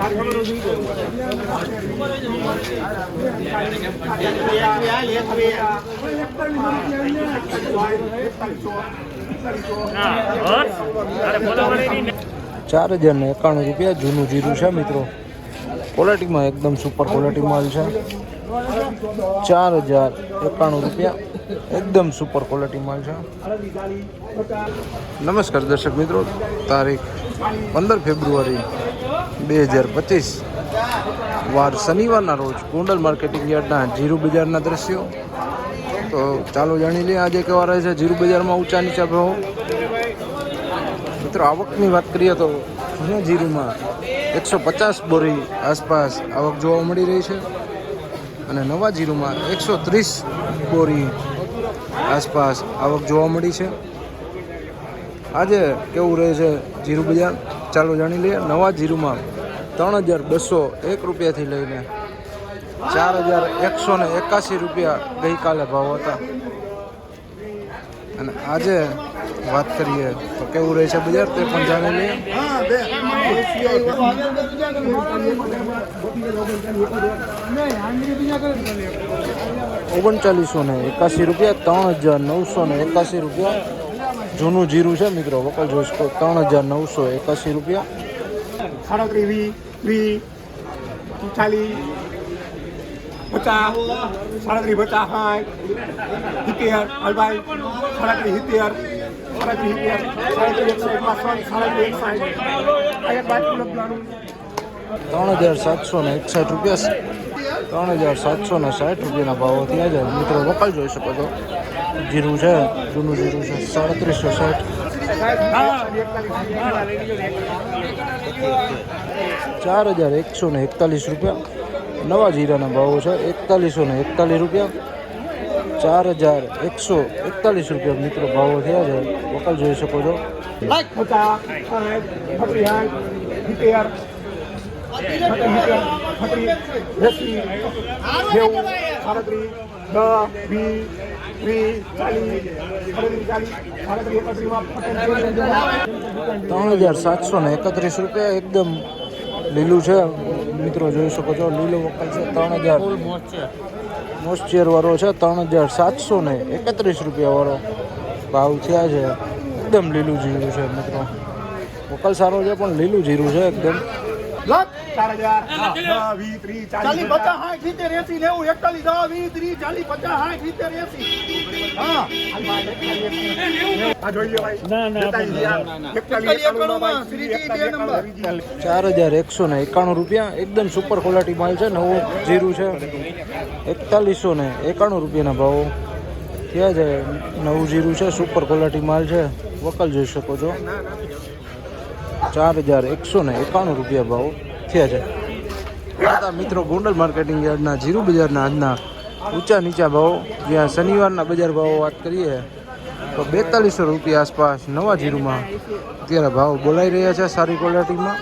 ચાર હજાર ને એકાણું રૂપિયા, જૂનું જીરું છે મિત્રો. ક્વોલિટીમાં એકદમ સુપર ક્વોલિટી માલ છે. ચાર હજાર એકાણું રૂપિયા, એકદમ સુપર ક્વોલિટી માલ છે. નમસ્કાર દર્શક મિત્રો, તારીખ પંદર ફેબ્રુઆરી બે હજાર પચીસ. વાર શનિવારના રોજ કુંડલ માર્કેટિંગ યાર્ડના જીરુ બજારના દ્રશ્યો. તો ચાલો જાણી લઈએ આજે કેવા રહે છે જીરુ બજારમાં ઊંચા નીચા ભાવ. મિત્રો, આવકની વાત કરીએ તો જૂના જીરુમાં એકસો પચાસ બોરી આસપાસ આવક જોવા મળી રહી છે અને નવા જીરુમાં એકસો ત્રીસ બોરી આસપાસ આવક જોવા મળી છે. આજે કેવું રહે છે જીરું બજાર? ચાલો જાણી લઈએ. નવા જીરુમાં ત્રણ હજાર બસો એક રૂપિયાથી લઈને ચાર હજાર એકસો ને એકાસી રૂપિયા ગઈકાલે ભાવ હતા. અને આજે વાત કરીએ તો કેવું રહે છે બજાર તે પણ જાણી લઈએ. ઓગણચાલીસો ને એકાસી રૂપિયા ત્રણ હજાર નવસો ને એકાસી રૂપિયા જૂનું જીરું છે મિત્રો વકલ જોઈ શકો ત્રણ હજાર નવસો એકાસી રૂપિયા. સાડત્રીસ વી વી ચાલીસ પચાસ સાડત્રીસ પચાસ સાઠ સિત્તેર અલબાઈ સાડત્રીસ સિત્તેર સાડત્રીસ સિત્તેર સાડત્રીસ એકસો પાસઠ સાડત્રીસ એકસાઠ. એક સાઈડ લખવાનું ત્રણ હજાર સાતસો ને એકસઠ રૂપિયા ત્રણ હજાર સાતસો ને સાઠ રૂપિયાના ભાવો થયા છે મિત્રો વકલ જોઈ શકો છો. જીરું છે જૂનું જીરું છે, સાડત્રીસો સાઠ. ચાર હજાર એકસો ને એકતાલીસ રૂપિયા. નવા જીરાના ભાવો છે એકતાલીસો ને એકતાલીસ રૂપિયા. ચાર હજાર એકસો એકતાલીસ રૂપિયા મિત્રો ભાવો થયા છે વકલ જોઈ શકો છો પચાસ સાઠ છત્રીસ સાઠ સિત્તેર એસી નેવું સાડત્રીસ દસ વીસ ત્રણ હજાર સાતસો ને એકત્રીસ રૂપિયા એકદમ લીલું છે. મિત્રો જોઈ શકો છો લીલું વકલ છે. ત્રણ હજાર મોસ્ચર વાળો છે. ત્રણ હજાર સાતસો ને એકત્રીસ રૂપિયા વાળો ભાવ થયા છે. એકદમ લીલું જીરું છે મિત્રો. વકલ સારો છે પણ લીલું જીરું છે એકદમ. ચાર હજાર. વીસ ત્રીસ ચાલીસ પચાસ. સાઠ સિત્તેર એસી નેવું એકતાલીસ દસ વીસ ત્રીસ ચાલીસ પચાસ સાઠ સિત્તેર એસી. હા. આ જોઈ લો ભાઈ. ના ના એકતાલીસ એકાણુંમાં શ્રીજી બે નંબર ચાર હજાર એકસો ને એકાણું રૂપિયા એકદમ સુપર ક્વોલિટી માલ છે નવું જીરું છે. એકતાલીસો ને એકાણું રૂપિયાના ભાવો. થયા છે નવું જીરું છે સુપર ક્વોલિટી માલ છે. વકલ જોઈ શકો છો. ચાર હજાર એકસો ને એકાણું રૂપિયા ભાવ થયા છે. હતા મિત્રો, ગોંડલ માર્કેટિંગ યાર્ડના જીરું બજારના આજના ઊંચા નીચા ભાવ, જ્યાં શનિવારના બજાર ભાવો વાત કરીએ, તો બેતાલીસો રૂપિયા આસપાસ નવા જીરુમાં અત્યારે ભાવ બોલાઈ રહ્યા છે સારી ક્વોલિટીમાં